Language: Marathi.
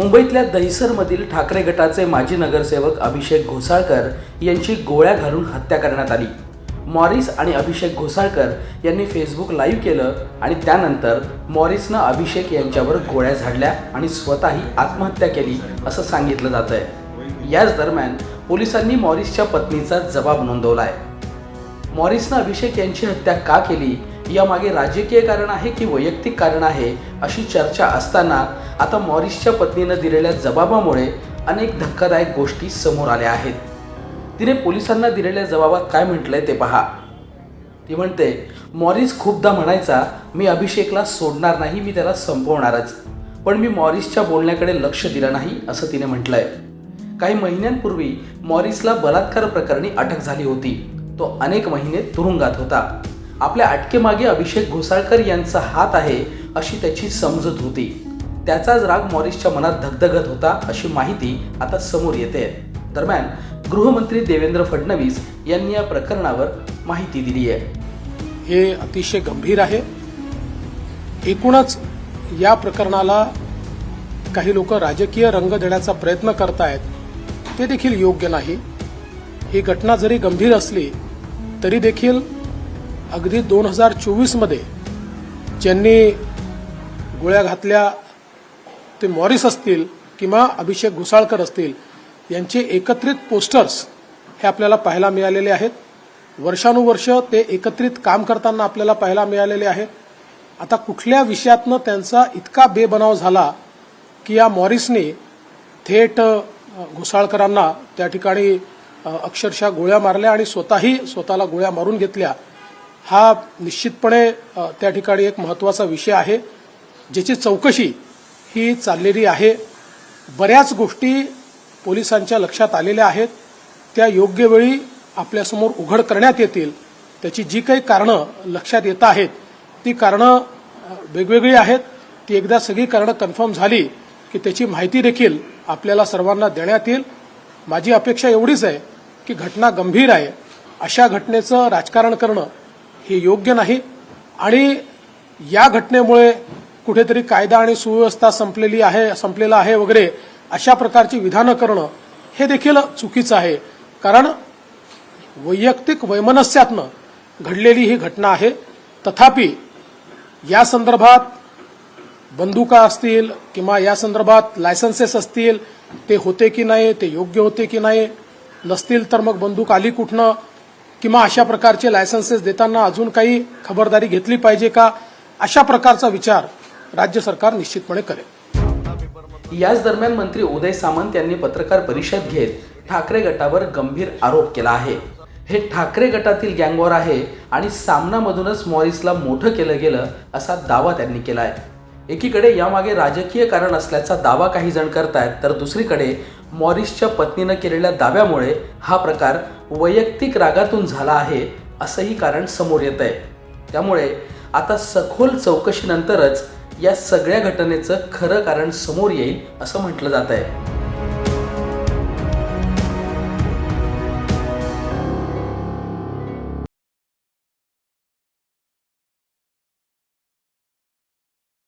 मुंबईतल्या दहिसरमधील ठाकरे गटाचे माजी नगरसेवक अभिषेक घोसाळकर यांची गोळ्या घालून हत्या करण्यात आली. मॉरिस आणि अभिषेक घोसाळकर यांनी फेसबुक लाईव्ह केलं आणि त्यानंतर मॉरिसनं अभिषेक यांच्यावर गोळ्या झाडल्या आणि स्वतःही आत्महत्या केली असं सांगितलं जात आहे याच दरम्यान पोलिसांनी मॉरिसच्या पत्नीचा जबाब नोंदवला आहे मॉरिसनं अभिषेक यांची हत्या का केली? यामागे राजकीय कारण आहे की वैयक्तिक कारण आहे अशी चर्चा असताना आता मॉरिसच्या पत्नीनं दिलेल्या जबाबामुळे अनेक धक्कादायक गोष्टी समोर आल्या आहेत. तिने पोलिसांना दिलेल्या जबाबात काय म्हटलंय ते पहा. ती म्हणते मॉरिस खूपदा म्हणायचा मी अभिषेकला सोडणार नाही मी त्याला संपवणारच. पण मी मॉरिसच्या बोलण्याकडे लक्ष दिलं नाही असं तिने म्हटलंय. काही महिन्यांपूर्वी मॉरिसला बलात्कार प्रकरणी अटक झाली होती. तो अनेक महिने तुरुंगात होता. आपल्या अटकेमागे अभिषेक घोसाळकर यांचा हात आहे अशी त्याची समजूत होती. त्याचाच राग मॉरिसच्या मनात धगधगत होता अशी माहिती आता समोर येते. दरम्यान गृहमंत्री देवेंद्र फडणवीस यांनी या प्रकरणावर माहिती दिली आहे. हे अतिशय गंभीर आहे. एकूणच या प्रकरणाला काही लोक राजकीय रंग देण्याचा प्रयत्न करतायत ते देखील योग्य नाही. ही घटना जरी गंभीर असली तरी देखील अगदी दोन हजार चोवीसमध्ये ज्यांनी गोळ्या घातल्या ते मॉरिस असतील किंवा अभिषेक घुसाळकर असतील यांचे एकत्रित पोस्टर्स हे आपल्याला पाहायला मिळालेले आहेत. वर्षानुवर्ष ते एकत्रित काम करताना आपल्याला पाहायला मिळालेले आहेत आता कुठल्या विषयातनं त्यांचा इतका बेबनाव झाला की या मॉरिसने थेट घुसाळकरांना त्या ठिकाणी अक्षरशः गोळ्या मारल्या आणि स्वतःही स्वतःला गोळ्या मारून घेतल्या. हा निश्चितपणे त्या ठिकाणी एक महत्त्वाचा विषय आहे ज्याची चौकशी ही चाललेली आहे. बऱ्याच गोष्टी पोलिसांच्या लक्षात आलेल्या आहेत. त्या योग्य वेळी आपल्यासमोर उघड करण्यात येतील. त्याची जी काही कारणं लक्षात येत आहेत ती कारणं वेगवेगळी आहेत. ती एकदा सगळी कारणं कन्फर्म झाली की त्याची माहिती देखील आपल्याला सर्वांना देण्यात येईल. माझी अपेक्षा एवढीच आहे की घटना गंभीर आहे. अशा घटनेचं राजकारण करणं हे योग्य नाही आणि या घटनेमुळे कुठेतरी कायदा आणि सुव्यवस्था संपलेली आहे संपलेला आहे वगैरे अशा प्रकारची विधानं करणं हे देखील चुकीचं आहे. कारण वैयक्तिक वैमनस्यातनं घडलेली ही घटना आहे. तथापि या संदर्भात बंदुका असतील किंवा या संदर्भात लायसन्सेस असतील ते होते की नाही ते योग्य होते की नाही नसतील तर मग बंदूक आली कुठनं किंवा अशा प्रकारचे लायसन्सेस देताना अजून काही खबरदारी घेतली पाहिजे का अशा प्रकारचा विचार राज्य सरकार निश्चितपणे करेल. याच दरम्यान मंत्री उदय सामंत यांनी पत्रकार परिषद घेत ठाकरे गटावर गंभीर आरोप केला आहे. हे ठाकरे गटातील गँगवॉर आहे आणि सामनामधूनच मॉरिसला मोठं केलं गेलं असा दावा त्यांनी केला आहे एकीकडे यामागे राजकीय कारण असल्याचा दावा काही जण करतायत तर दुसरीकडे मॉरिसच्या पत्नीनं केलेल्या दाव्यामुळे हा प्रकार वैयक्तिक रागातून झाला आहे असंही कारण समोर येत आहे त्यामुळे आता सखोल चौकशीनंतरच या सगळ्या घटनेचं खरं कारण समोर येईल असं म्हटलं जात आहे